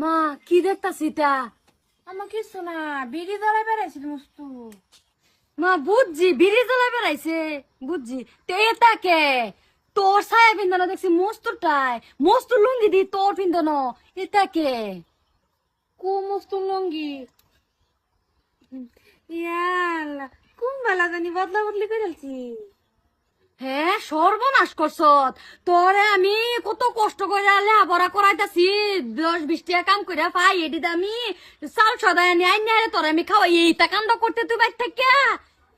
মা কি দেখতাছি তা? আমার কিছু না বিড়ি ধরে বেড়াইছিল মস্তু মা বুঝছি বিড়ি জ্বালা বেড়াইছে। বুঝছি। তে তাকে তোর ছায়া পিন্দানো দেখছি মস্তুরটাই মস্তু লুঙ্গি দি তোর পিন্দানো এটাকে কু? মস্তু লঙ্গি? ইয়াল্লা কোন বেলা জানি বদলা বদলি করে ফেলছি হ্যাঁ সর্বনাশ করছত। তোরে আমি কত কষ্ট করে লেহাপড়া করাইতাছি। দশ বিশ টাকা কাম করে পাই, এটি আমি চাল সদায় আইনি আরে তোরে আমি খাওয়াই। এইটা কাণ্ড করতে তুই বাইর থাকে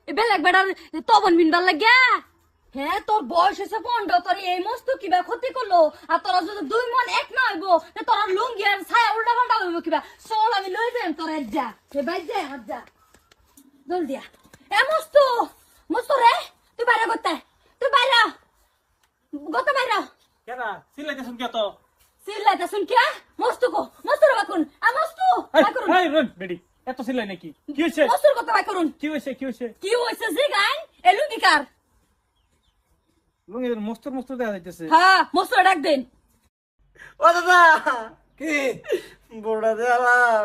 বেলেগ বেড়ার তবন বিনবার লাগিয়া। হ্যাঁ তোর বয়স হয়েছে পনেরো, তোর এই মস্ত কিবা ক্ষতি করল। আর তোরা যদি দুই মন এক না হইব তোরা লুঙ্গি আর ছায়া উল্টা পাল্টা হইব কিবা। চল, আমি লই যাই, তোর যা। সে বাইর যা হাত যা। জল দিয়া। এ মস্তু মস্তু রে, তুই বাইরে করতে তুই বাইরে গত বাইরে কেনা সিলাইতেছুন কে তো? সিল্লাইতে কে? মস্তু কো মস্তু রে বাকুন আ মস্তু এই, বাই এই রন বেডি এত সিলাই নাকি? কি হইছে মস্তুর কত বাই কি হইছে কি হইছে কি হইছে জি গাইন? এলু মস্তর মস্তর দেখা যাইতেছে। হ্যাঁ মস্তু ডাক দেন। ও দাদা! কি? বুড়া দেলাম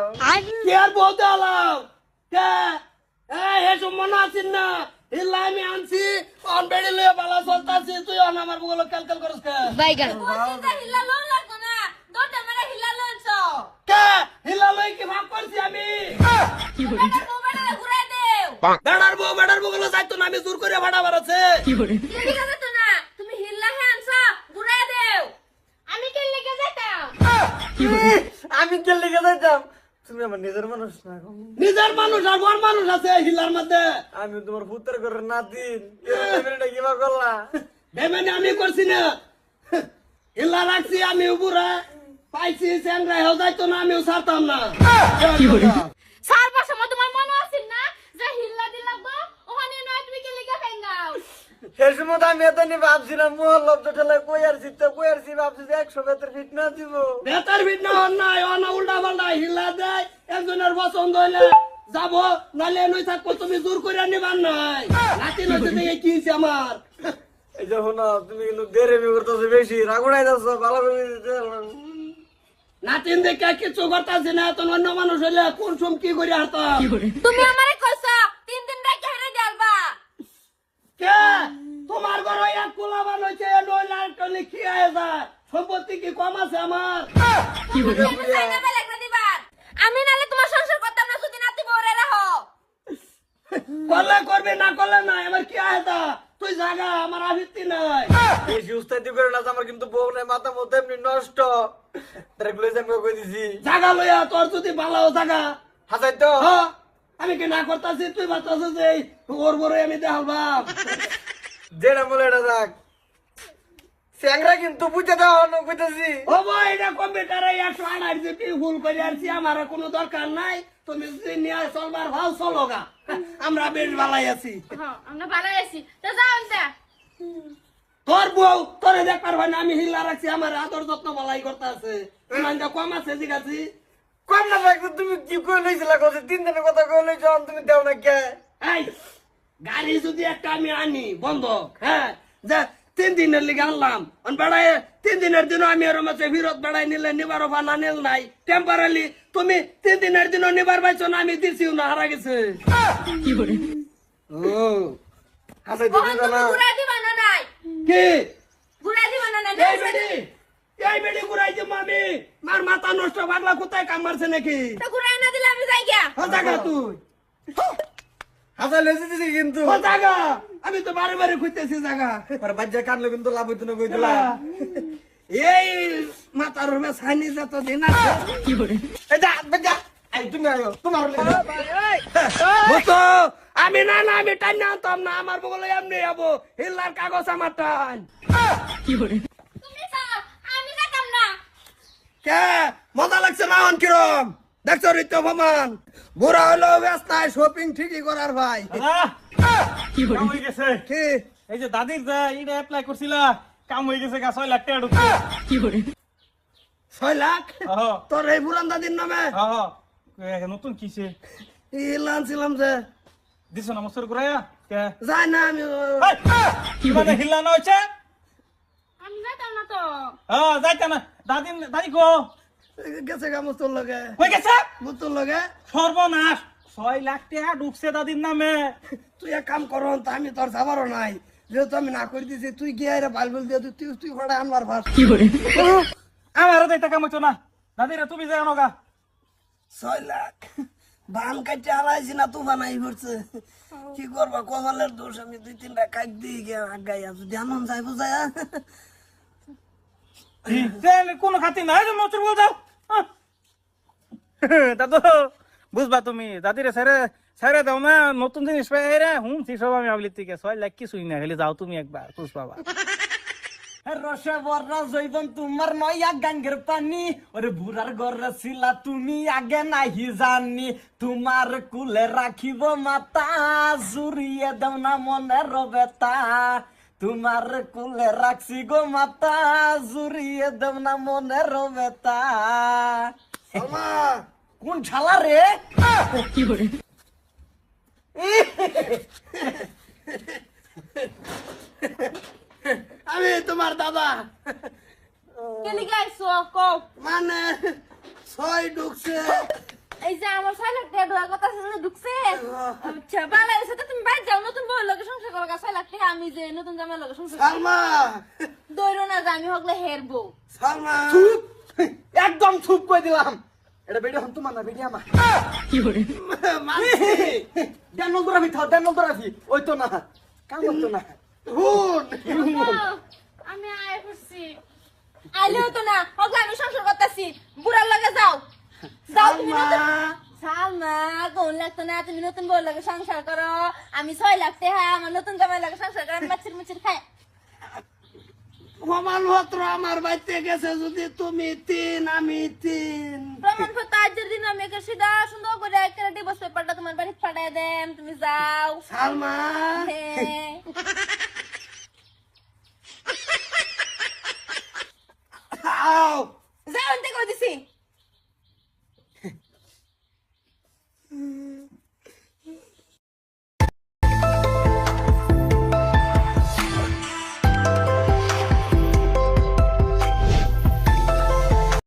কি আর বলতে আলাম? কে? এই হে আছিস না। হিল্লা আমি আনছি অন বেড়ে লয়ে বালা চলতাছি? তুই অন আমার বগল কালকাল করস কে? বাইগান হিল্লা লোন লাগতো না। দরজা মেরে হিল্লা লোনছ কে? হিল্লা লই কি ভাগ করছি আমি? মোবাইলে ঘুরে দেও। বেড়ার বউ বেড়ার বগল যাইতো না আমি জোর করে ভাড়া বাড়াছে ঠিক আছে তো না তুমি হিল্লা হে আনছ ঘুরে দেও। আমি কে লেগে যাইতাম? আমি কে লেগে যাইতাম? তুমি আমার নিজের মানুষ না নিজের মানুষ আর বড় মানুষ আছে হিল্লার মধ্যে। আমি তোমার পুত্র করে নাতিন। কিবা করলা? বেমানে আমি করছি না। হিল্লা রাখছি আমি উপরে। পাইছি স্যাংরা হেও যাইতো না আমিও ছাড়তাম না। সার পাশে তোমার মনে আছে না যে হিল্লা দিলাম গো ওখানে নয় তুমি কে লেগে ফেঙ্গাও সে সময় আমি এত নি ভাবছিলাম মোহর লব্ধ ঠেলা কই আর তো কই আর ভাবছি একশো বেতার ফিট না দিব। বেতার ফিট না হন নাই অনা একজনের পছন্দ হইলে যাব নালে নই থাকব তুমি জোর করে নিবার নাই। নাতি নইতে দেখে কি হইছে আমার? এই যে শোনো তুমি কিন্তু দেরে করতেছো বেশি রাগুড়াই যাচ্ছ ভালো করে নাতিন দেখে কিছু করতেছি না তো অন্য মানুষ হইলে কোন সম কি করে হারতাম? তুমি আমারে কইছো তিন দিন রাখে হেরে দেলবা কে? তোমার ঘর এক কোলা বানাইছে কি আয় যায়। সম্পত্তি কি কম আছে আমার? চাইনা বেলে করে দিবার আমি নালে তোমার সংসার করতাম না সুদিন আতি বউরে রাখো করলে করবে না করলে না আমার কি আয় তা তুই আমার আবৃত্তি নাই। এই উস্তাদি করে না আমার কিন্তু বউ নাই মাথা মতো এমনি নষ্ট। তারগুলো আমি কই দিছি? জাগা লইয়া তোর যদি ভালো জাগা। হাসাই তো। আমি কি না করতাছি? তুই বাতাস যে ওর বড় আমি দেখাল বাপ। যেটা বলে এটা যাক স্যাংরা কিন্তু বুঝে দাও না বুঝতেছি ও ভাই এটা কম্পিউটারে একশো আড়াই জিবি ভুল করে আসছি আমার কোনো দরকার নাই। তুমি যদি নিয়ে চলবার ভাও চলো গা। আমরা বেশ ভালাই আছি। হ্যাঁ আমরা ভালো আছি। তো যাও যা তোর বউ তোরে দেখবার হয় না আমি হিল্লা রাখছি আমার আদর যত্ন ভালাই করতে আছে ইমানটা কম আছে ঠিক আছে? কম না থাকতো তুমি কি কই লইছিলা? কথা তিন দিনের কথা কই লইছ তুমি দেও না কে? এই গাড়ি যদি একটা আমি আনি বন্ধক হ্যাঁ? যা তিন দিনের লিগে আনলাম। বেড়ায় তিন দিনের দিন আমি এর মাঝে ফিরত বেড়াই নিলে নিবার বানা নিল নাই। টেম্পারালি তুমি তিন দিনের দিনও নিবার পাইছো না আমি দিছিও না হারা গেছে। ও হাসাই দিবা না না কি? ঘুরে দিবা না এই বেডি এই বেডি ঘুরাই দিব আমি। মার মাথা নষ্ট পাগলা কোথায় কাম মারছে নাকি? তো না দিলে আমি যাই গিয়া। তুই। দিছি কিন্তু। জাগা আমি তো বারে বারে খুঁজতেছি জাগা। আর বাজ্যা কাটলে কিন্তু লাভ হইতো না এই মাথার রুমে সাইনি যত দিন আছে। কি করে এই যা বাজ্যা এই তুমি আয়ো তোমার বসো। আমি না না আমি টাইম না আনতাম না আমার বগলে এমনি যাব। হিল্লার কাগজ আমার টাইম তুমি যাও আমি যাইতাম না। কে? মজা লাগছে না অন কিরম? দেখছ ভমান বুড়া হলো ব্যস্ত শপিং ঠিকই করার ভাই। হয়ে গেছে। কি? এই যে দাদির যা এটা অ্যাপ্লাই করছিলা কাম হয়ে গেছে গা ছয় লাখ টাকা ঢুকছে। ছয় লাখ? তোর এই বুড়ান দাদির নামে? নতুন কিছে ইল আনছিলাম যে। দিছ না মস্তর ঘুরাইয়া? কে? যাই না আমি কি মানে হিল্লা না হচ্ছে আমি যাইতাম না তো। হ্যাঁ যাইতে না। দাদি দাদি গো গেছে গা মুতুর লগে। হয়ে গেছে? মুতুর লগে। সর্বনাশ। ছয় লাখ টাকা ঢুকছে দাদির নামে। তুই এক কাম করো তো আমি তোর যাবারও নাই। যেহেতু আমি না করে দিছি তুই গিয়ে রে বাল বল দিয়ে তুই তুই ঘোড়া আনবার ভাস। আমারও তো টাকা মতো না? দাদিরা তুমি যাও নগা ছয় লাখ। বান কাটতে হারাইছি না তো বানাই পড়ছে। কি করবা কপালের দোষ আমি দুই তিনটা কাট দিয়ে গিয়ে আগাই আছো। ধ্যান যাই বুঝায় কোন খাতি নাই মচুর বল যাও। দাদু, বুঝবা তুমি, দাদিরে স্যারে স্যারে দাও না, নতুন জিনিস পাই রে হুম সব আমি না, খালি যাও তুমি একবার, খুশ বাবা। রসে বর্রা জৈবন, তোমার নয়া গাঙ্গের পানি। ওরে বুড়ার তুমি আগে নাহি জানি তোমার কুলে রাখিব মাতা, জুড়িয়ে দাও না মনে রবেতা তোমার কুলে রাখছি গো মাতা জুড়িয়ে দাও না মনে রবেতা কোন ছালা রে? আমি তোমার দাদা। কেলি গাইছো কও। মানে ছয় ঢুকছে। এই যে আমার ছয় লাখ কথা ঢুকছে। আচ্ছা ভালো হয়েছে তুমি বাইরে যাও নতুন বউয়ের লগে সংসার করো ছয় লাখ টাকা আমি যে নতুন জামার লগে সংসার না যে আমি হগলে হের বউ। চুপ! একদম চুপ করে দিলাম। এটা বেডি হন তোমার না বেডি আমার। দেন নন্দরাফি থাও দেন নন্দরাফি ওই তো না। কাম করতো না। আমি আয় করছি। আইলেও তো না হগলে আমি সংসার করতেছি। বুড়ার লগে যাও। তুমি নতুন লগে সংসার করো। আমি ছয় লাখ টাকা আমার নতুন জামাই লগে সংসার করো আমি মাছির মুচির খাই। প্রমাণ আমার বাড়িতে গেছে যদি তুমি তিন আমি তিন। প্রমাণ পত্র আজকের দিন আমি একে সিধা সুন্দর করে একটা ডিভোর্স পেপারটা তোমার বাড়ি পাঠায় দেম তুমি যাও। সালমা। হ্যাঁ।